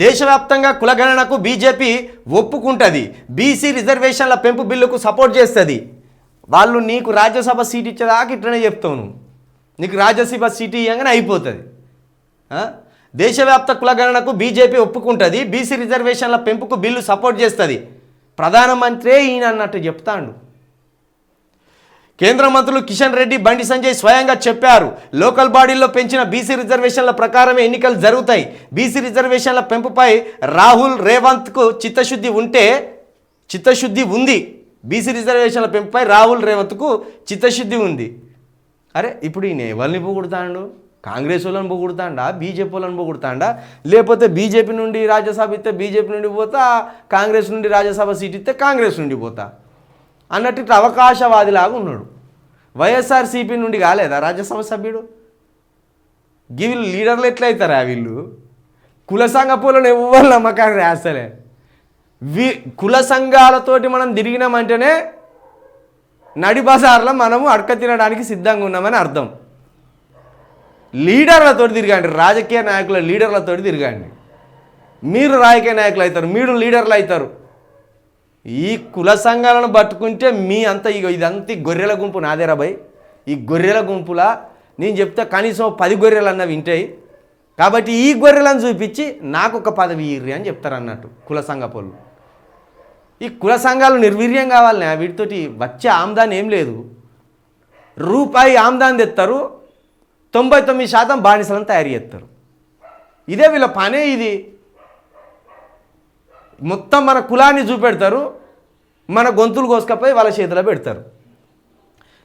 దేశవ్యాప్తంగా కులగణనకు BJP ఒప్పుకుంటుంది. BC రిజర్వేషన్ల పెంపు బిల్లుకు సపోర్ట్ చేస్తుంది. వాళ్ళు నీకు రాజ్యసభ సీట్ ఇచ్చేదాకా ఇట్లనే చెప్తావు నీకు రాజ్యసభ సీట్ ఇవ్వగానే అయిపోతుంది. దేశవ్యాప్త కులగణనకు బీజేపీ ఒప్పుకుంటుంది. బీసీ రిజర్వేషన్ల పెంపుకు బిల్లు సపోర్ట్ చేస్తుంది. ప్రధానమంత్రే ఈయన అన్నట్టు చెప్తాండు. కేంద్ర మంత్రులు కిషన్ రెడ్డి బండి సంజయ్ స్వయంగా చెప్పారు. లోకల్ బాడీల్లో పెంచిన బీసీ రిజర్వేషన్ల ప్రకారమే ఎన్నికలు జరుగుతాయి. బీసీ రిజర్వేషన్ల పెంపుపై రాహుల్ రేవంత్కు చిత్తశుద్ధి ఉంటే చిత్తశుద్ధి ఉంది. బీసీ రిజర్వేషన్ల పెంపుపై రాహుల్ రేవంత్కు చిత్తశుద్ధి ఉంది. అరే ఇప్పుడు ఈయన ఎవరిని పొగుడుతాడు? కాంగ్రెస్ వాళ్ళని పొగుడుతాడా? బీజేపీ వాళ్ళని పొగుడుతాడా? లేకపోతే బీజేపీ నుండి రాజ్యసభ ఇస్తే బీజేపీ నుండి పోతా? కాంగ్రెస్ నుండి రాజ్యసభ సీట్ ఇస్తే కాంగ్రెస్ నుండి పోతా? అన్నట్టు ఇట్లా అవకాశవాదిలాగా ఉన్నాడు. వైఎస్ఆర్సీపీ నుండి కాలేదా రాజ్యసభ సభ్యుడు? వీళ్ళు లీడర్లు ఎట్లయితారా వీళ్ళు? కుల సంఘ పూలను ఎవ్వరు నమ్మకాన్ని రాస్తలే. వి కుల సంఘాలతోటి మనం తిరిగినామంటేనే నడి బజార్లో మనము అడక తినడానికి సిద్ధంగా ఉన్నామని అర్థం. లీడర్లతో తిరగండి రాజకీయ నాయకుల లీడర్లతో తిరగండి. మీరు రాజకీయ నాయకులు అవుతారు మీరు లీడర్లు అవుతారు. ఈ కుల సంఘాలను పట్టుకుంటే మీ అంత ఇగో ఇదంతా గొర్రెల గుంపు నాదేరా భయ్. ఈ గొర్రెల గుంపులా నేను చెప్తే కనీసం పది గొర్రెలు అన్న వింటాయి. కాబట్టి ఈ గొర్రెలను చూపించి నాకు ఒక పదవి ఇర్రి అని చెప్తారు అన్నట్టు కుల సంఘ పనులు ఈ కుల సంఘాలు నిర్వీర్యం కావాలనే వీటితోటి వచ్చే ఆమ్దాన్ ఏం లేదు. రూపాయి ఆమ్దాన్ తెస్తారు తొంభై తొమ్మిది శాతం బానిసలను తయారు చేస్తారు ఇదే వీళ్ళ పనే ఇది. మొత్తం మన కులాన్ని చూపెడతారు మన గొంతులు కోసుకపోయి వాళ్ళ చేతిలో పెడతారు.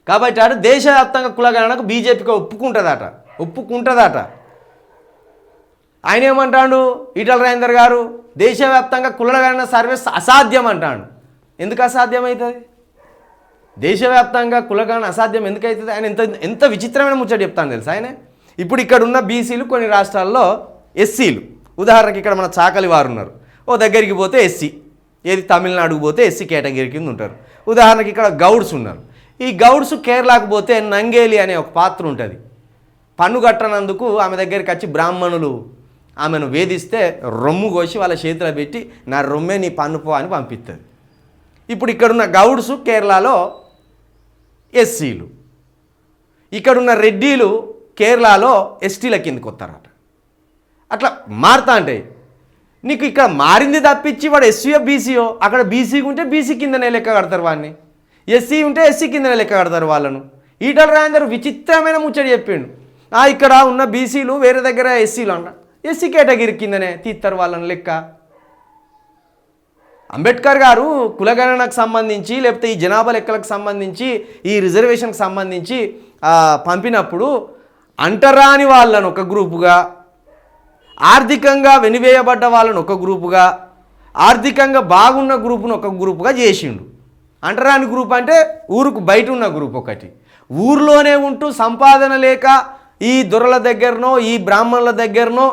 కాబట్టి అటు దేశవ్యాప్తంగా కులగణనకు బీజేపీకి ఒప్పుకుంటుందట ఒప్పుకుంటుందట. ఆయన ఏమంటాడు? ఈటల రాజేందర్ గారు దేశవ్యాప్తంగా కులగణన సర్వీస్ అసాధ్యం అంటాడు. ఎందుకు అసాధ్యం అవుతుంది దేశవ్యాప్తంగా కులగణన అసాధ్యం ఎందుకు అవుతుంది ఆయన ఎంత ఎంత విచిత్రమైన ముచ్చట చెప్తాను తెలుసు ఆయన? ఇప్పుడు ఇక్కడ ఉన్న బీసీలు కొన్ని రాష్ట్రాల్లో ఎస్సీలు. ఉదాహరణకి ఇక్కడ మన చాకలి వారు ఉన్నారు. ఓ దగ్గరికి పోతే ఎస్సీ ఏది తమిళనాడుకు పోతే ఎస్సీ కేటగిరీ కింద ఉంటారు. ఉదాహరణకి ఇక్కడ గౌడ్స్ ఉన్నారు. ఈ గౌడ్స్ కేరళకు పోతే నంగేలి అనే ఒక పాత్ర ఉంటుంది. పన్ను కట్టనందుకు ఆమె దగ్గరికి వచ్చి బ్రాహ్మణులు ఆమెను వేధిస్తే రొమ్ము కోసి వాళ్ళ చేతిలో పెట్టి నా రొమ్మే నీ పన్ను పో అని పంపిస్తుంది ఇప్పుడు ఇక్కడున్న గౌడ్స్ కేరళలో ఎస్సీలు. ఇక్కడున్న రెడ్డీలు కేరళలో ఎస్టీల కిందకి వస్తారట అట్లా మారుతా ఉంటాయి నీకు ఇక్కడ మారింది తప్పించి వాడు ఎస్సీయో బీసీయో అక్కడ బీసీ ఉంటే బీసీ కిందనే లెక్క కడతారు వాడిని. ఎస్సీ ఉంటే ఎస్సీ కిందనే లెక్క కడతారు వాళ్ళను. ఈటల రాజేందర్ విచిత్రమైన ముచ్చట చెప్పిండు. ఆ ఇక్కడ ఉన్న బీసీలు వేరే దగ్గర ఎస్సీలు అంట. ఎస్సీ కేటగిరీ కిందనే తీస్తారు వాళ్ళని లెక్క. అంబేద్కర్ గారు కులగణనకు సంబంధించి లేకపోతే ఈ జనాభా లెక్కలకు సంబంధించి ఈ రిజర్వేషన్కి సంబంధించి పంపినప్పుడు అంటరాని వాళ్ళను ఒక గ్రూపుగా ఆర్థికంగా వెనివేయబడ్డ వాళ్ళను ఒక గ్రూపుగా ఆర్థికంగా బాగున్న గ్రూపును ఒక గ్రూపుగా చేసిండు. అంటరాని గ్రూప్ అంటే ఊరుకు బయట ఉన్న గ్రూప్ ఒకటి. ఊర్లోనే ఉంటూ సంపాదన లేక ఈ దొరల దగ్గరనో ఈ బ్రాహ్మణుల దగ్గరనో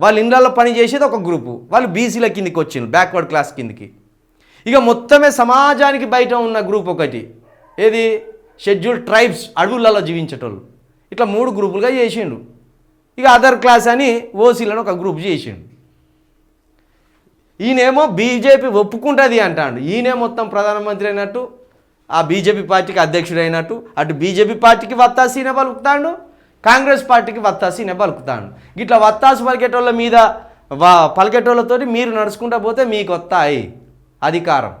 వాళ్ళ ఇళ్ళల్లో పని చేసేది ఒక గ్రూపు. వాళ్ళు బీసీల కిందికి వచ్చింది బ్యాక్వర్డ్ క్లాస్ కిందికి. ఇక మొత్తమే సమాజానికి బయట ఉన్న గ్రూప్ ఒకటి. ఏది? షెడ్యూల్ ట్రైబ్స్ అడవులలో జీవించేటోళ్ళు. ఇట్లా మూడు గ్రూపులుగా చేసిండు. ఇక అదర్ క్లాస్ అని ఓసీలను ఒక గ్రూప్ చేసిండు. ఈయనేమో బీజేపీ ఒప్పుకుంటుంది అంటాడు. ఈయనే మొత్తం ప్రధానమంత్రి అయినట్టు ఆ బీజేపీ పార్టీకి అధ్యక్షుడు అయినట్టు అటు బీజేపీ పార్టీకి వత్తాసీనే పలుకుతాడు కాంగ్రెస్ పార్టీకి వత్తాసీనే పలుకుతాడు. ఇట్లా వత్తాసు పలికేటోళ్ళ మీద వా పలికేటోళ్ళతో మీరు నడుచుకుంటా పోతే మీకు వస్తాయి అధికారం.